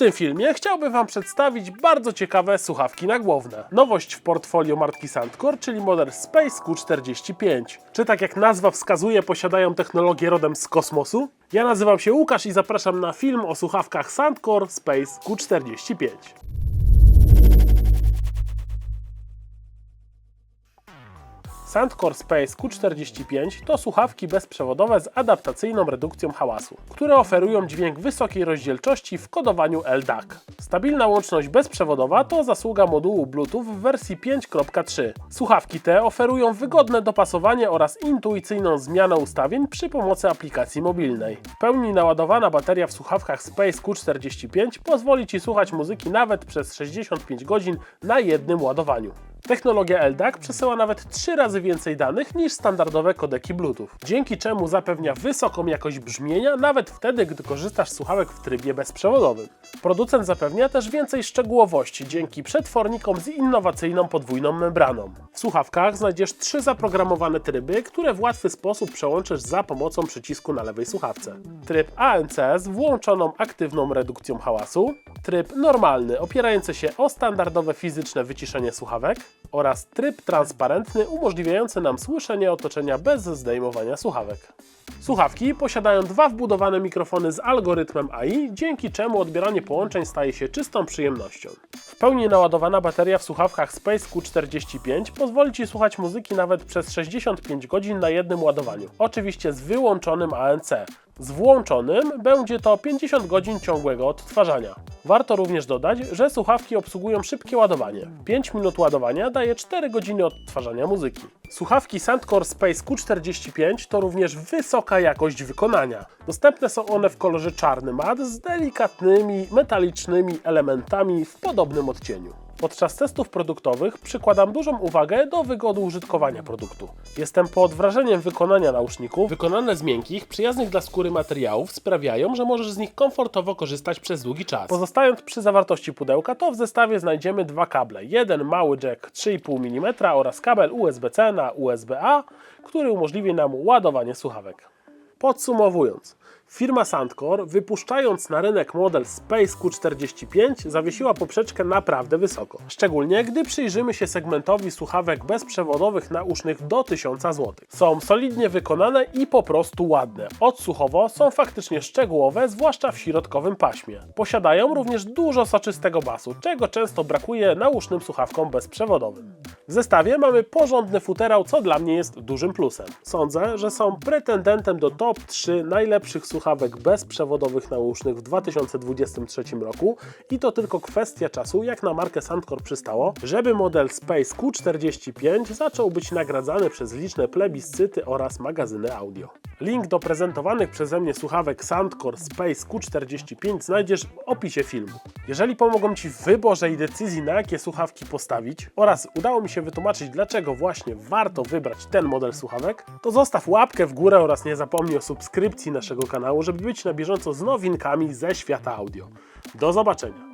tym filmie chciałbym Wam przedstawić bardzo ciekawe słuchawki nagłowne. Nowość w portfolio marki Soundcore, czyli model Space Q45. Czy tak jak nazwa wskazuje, posiadają technologię rodem z kosmosu? Ja nazywam się Łukasz i zapraszam na film o słuchawkach Soundcore Space Q45. Soundcore Space Q45 to słuchawki bezprzewodowe z adaptacyjną redukcją hałasu, które oferują dźwięk wysokiej rozdzielczości w kodowaniu LDAC. Stabilna łączność bezprzewodowa to zasługa modułu Bluetooth w wersji 5.3. Słuchawki te oferują wygodne dopasowanie oraz intuicyjną zmianę ustawień przy pomocy aplikacji mobilnej. Pełni naładowana bateria w słuchawkach Space Q45 pozwoli Ci słuchać muzyki nawet przez 65 godzin na jednym ładowaniu. Technologia LDAC przesyła nawet 3 razy więcej danych niż standardowe kodeki Bluetooth, dzięki czemu zapewnia wysoką jakość brzmienia nawet wtedy, gdy korzystasz z słuchawek w trybie bezprzewodowym. Producent zapewnia też więcej szczegółowości dzięki przetwornikom z innowacyjną podwójną membraną. W słuchawkach znajdziesz trzy zaprogramowane tryby, które w łatwy sposób przełączysz za pomocą przycisku na lewej słuchawce. Tryb ANC z włączoną aktywną redukcją hałasu, tryb normalny opierający się o standardowe fizyczne wyciszenie słuchawek oraz tryb transparentny umożliwiający nam słyszenie otoczenia bez zdejmowania słuchawek. Słuchawki posiadają dwa wbudowane mikrofony z algorytmem AI, dzięki czemu odbieranie połączeń staje się czystą przyjemnością. W pełni naładowana bateria w słuchawkach Space Q45 pozwoli Ci słuchać muzyki nawet przez 65 godzin na jednym ładowaniu. Oczywiście z wyłączonym ANC. Z włączonym będzie to 50 godzin ciągłego odtwarzania. Warto również dodać, że słuchawki obsługują szybkie ładowanie. 5 minut ładowania daje 4 godziny odtwarzania muzyki. Słuchawki Soundcore Space Q45 to również wysoka jakość wykonania. Dostępne są one w kolorze czarny mat z delikatnymi metalicznymi elementami w podobnym odcieniu. Podczas testów produktowych przykładam dużą uwagę do wygody użytkowania produktu. Jestem pod wrażeniem wykonania nauszników. Wykonane z miękkich, przyjaznych dla skóry materiałów sprawiają, że możesz z nich komfortowo korzystać przez długi czas. Pozostając przy zawartości pudełka, to w zestawie znajdziemy dwa kable. Jeden mały jack 3,5 mm oraz kabel USB-C na USB-A, który umożliwi nam ładowanie słuchawek. Podsumowując, firma Soundcore wypuszczając na rynek model Space Q45 zawiesiła poprzeczkę naprawdę wysoko. Szczególnie gdy przyjrzymy się segmentowi słuchawek bezprzewodowych nausznych do 1000 zł. Są solidnie wykonane i po prostu ładne. Odsłuchowo są faktycznie szczegółowe, zwłaszcza w środkowym paśmie. Posiadają również dużo soczystego basu, czego często brakuje nausznym słuchawkom bezprzewodowym. W zestawie mamy porządny futerał, co dla mnie jest dużym plusem. Sądzę, że są pretendentem do top 3 najlepszych słuchawek bezprzewodowych nausznych w 2023 roku i to tylko kwestia czasu, jak na markę Soundcore przystało, żeby model Space Q45 zaczął być nagradzany przez liczne plebiscyty oraz magazyny audio. Link do prezentowanych przeze mnie słuchawek Soundcore Space Q45 znajdziesz w opisie filmu. Jeżeli pomogą Ci w wyborze i decyzji na jakie słuchawki postawić oraz udało mi się wytłumaczyć dlaczego właśnie warto wybrać ten model słuchawek, to zostaw łapkę w górę oraz nie zapomnij o subskrypcji naszego kanału, żeby być na bieżąco z nowinkami ze świata audio. Do zobaczenia!